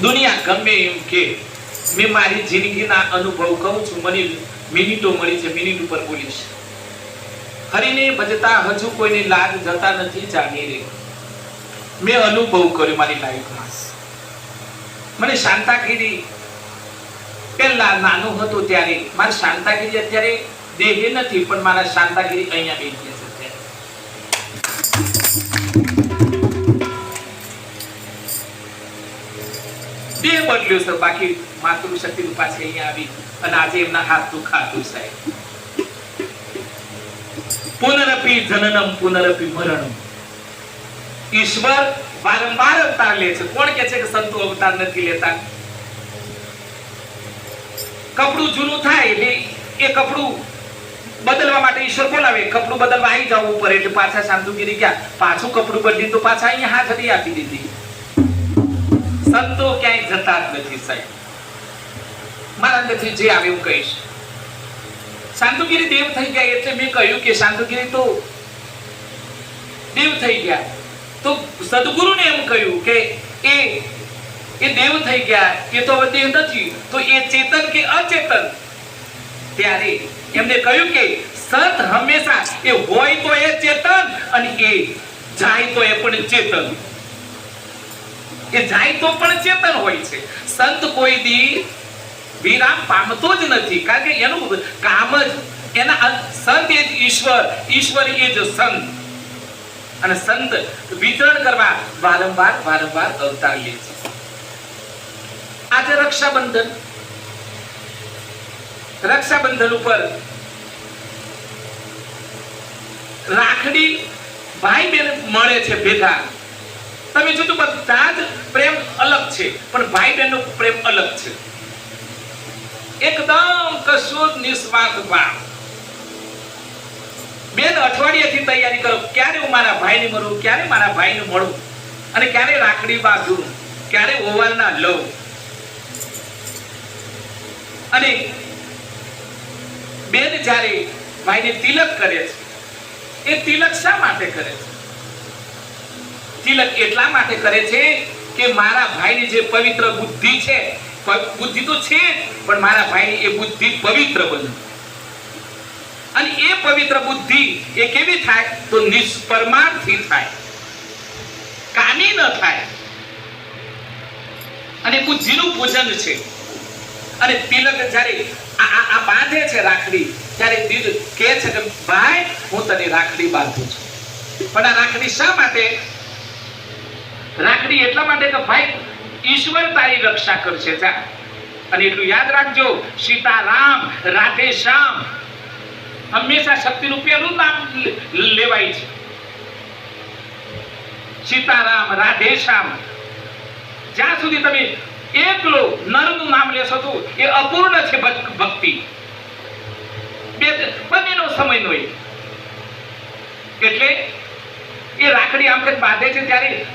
દુનિયા ગમે એમ કે, મેં મારી જિંદગીના અનુભવ કહું છું, મને મિનિટો મળી છે, મિનિટ ઉપર બોલીશ. હરીને ભજતા હજુ કોઈની લાગ જતા નથી જાણી રે મેં અનુભવ કર્યો મારી લાઈફમાં. મને શાંતાગીરી, પહેલા નાનો હતો ત્યારે, મારી શાંતાગીરી અત્યારે દેહે નથી, પણ મારા શાંતાગીરી અહીંયા બેઠી છે અત્યારે બદલ્યું છે બાકી માતૃશક્તિ પાછી અહીંયા આવી અને આજે એમના હાથ દુખાતું સાહેબ પુનરપી જનનમ, પુનરપી મરણમ. ઈશ્વર વારંવાર અવતાર લે છે. કોણ કે છે કે સંતો અવતાર નથી લેતા? કપડું જૂનું થાય એટલે એ કપડું બદલવા માટે ઈશ્વર બોલાવે. કપડું બદલવા આવી જવું ઉપર એટલે પાછા શાંતુગીરી ગયા. પાછું કપડું બદલી તો પાછા અહીંયા હાથ હતી આપી દીધી. સંતો ક્યાંય જતા જ નથી સાહેબ. મારા અંદરથી જે આવે હું કહીશ. શાંતુગીરી દેવ થઈ ગયા એટલે મેં કહ્યું કે શાંતુગીરી તો દેવ થઈ ગયા. તો સદગુરુને એમ કહ્યું કે એ એ દેવ થઈ ગયા, એ તો હવે દેવ નથી, તો એ ચેતન કે અચેતન? ત્યારે એમને કહ્યું કે સત હંમેશા, એ હોય તો એ ચેતન અને એ જાય તો એ પણ ચેતન. એ જાય તો પણ ચેતન હોય છે. સંત કોઈ દી વિરામ પામતો જ નથી. કારણ કે એનું કામ જ એના સંત એ જ ઈશ્વર ઈશ્વર એ જ સંત. અને સંત વિતરણ કરવા વારંવાર વારંવાર અવતાર લે છે. આજે રક્ષાબંધન. રક્ષાબંધન ઉપર રાખડી ભાઈ બેન મળે છે ભેગા. તમે જોજો બધા જ પ્રેમ અલગ છે, પણ ભાઈ બહેનનો પ્રેમ અલગ છે. એકદમ કશું જ નિસ્વાર્થ ભાવ. બેન અઠવાડિયાથી તૈયારી કરો, ક્યારે હું મારા ભાઈને મળું, ક્યારે મારા ભાઈને મળું, અને ક્યારે રાખડી બાંધું, ક્યારે ઓવાલના લઉં. અને બેન જ્યારે ભાઈને તિલક કરે છે, એ તિલક શા માટે કરે છે? તિલક એટલા માટે કરે છે કે મારા ભાઈની જે પવિત્ર બુદ્ધિ છે બુદ્ધિ તો છે પણ મારા ભાઈની એ બુદ્ધિ પવિત્ર બને. અને એ પવિત્ર બુદ્ધિ એ કેવી થાય? તો નિષ્પરમાણથી થાય. કામી ન થાય. અને બુદ્ધિનું પૂજન છે. અને તિલક જ્યારે આ બાંધે છે રાખડી, ત્યારે તિલ કહે છે કે, ભાઈ, હું તને રાખડી બાંધું છું. પણ આ રાખડી શા માટે? રાખડી એટલા માટે કે ભાઈ, ઈશ્વર તારી રક્ષા કરશે, જા. અને એટલું યાદ રાખજો, સીતારામ, રાધે શ્યામ, હંમેશા શક્તિનું પહેલું નામ લેવાય છે. સીતારામ, રાધે શ્યામ, જ્યાં સુધી તમે એકલો નરનું નામ લેશો તો એ અપૂર્ણ છે ભક- ભક્તિ. બે બંનેનો સમયનો એ એટલે એ રાખડી કંઈક બાંધે છે ત્યારે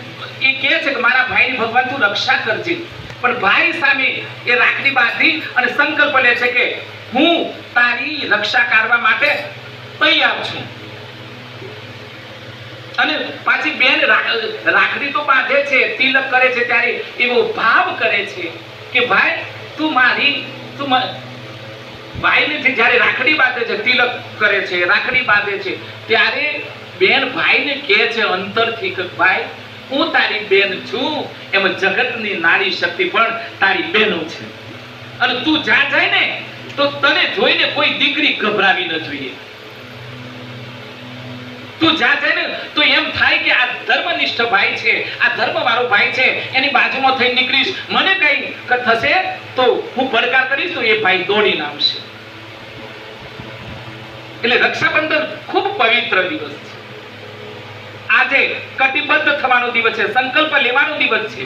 એ કહે છે કે મારા ભાઈની ભગવાન તું રક્ષા કરજે. પણ ભાઈ સામે એ રાખડી બાંધી અને સંકલ્પ લે છે કે હું તારી રક્ષા કરવા માટે તૈયાર છું. અને પાછી બેન રાખડી તો બાંધે છે, તિલક કરે છે ત્યારે એવો ભાવ કરે છે કે ભાઈ તું મારી, તું ભાઈને જે જ્યારે રાખડી બાંધે છે, તિલક કરે છે, રાખડી બાંધે છે, ત્યારે બેન ભાઈને કહે છે અંતરથી કે ભાઈ હું તારી બેન છું. એમ જગતની નારી શક્તિ પણ તારી બેનો છે. અને તું જ્યાં જાય ને, તો તને જોઈને કોઈ દીકરી ગભરાવી ન જોઈએ. તું જ્યાં જાય ને, તો એમ થાય કે આ ધર્મનિષ્ઠ ભાઈ છે, આ ધર્મ વાળો ભાઈ છે, એની બાજુમાં થઈ નીકળીશ. મને કઈ થશે તો હું પડકાર કરીશ, તો એ ભાઈ દોડીને આવશે એટલે રક્ષાબંધન ખૂબ પવિત્ર દિવસ છે. આજે કટિબદ્ધ થવાનો દિવસ છે સંકલ્પ લેવાનો દિવસ છે.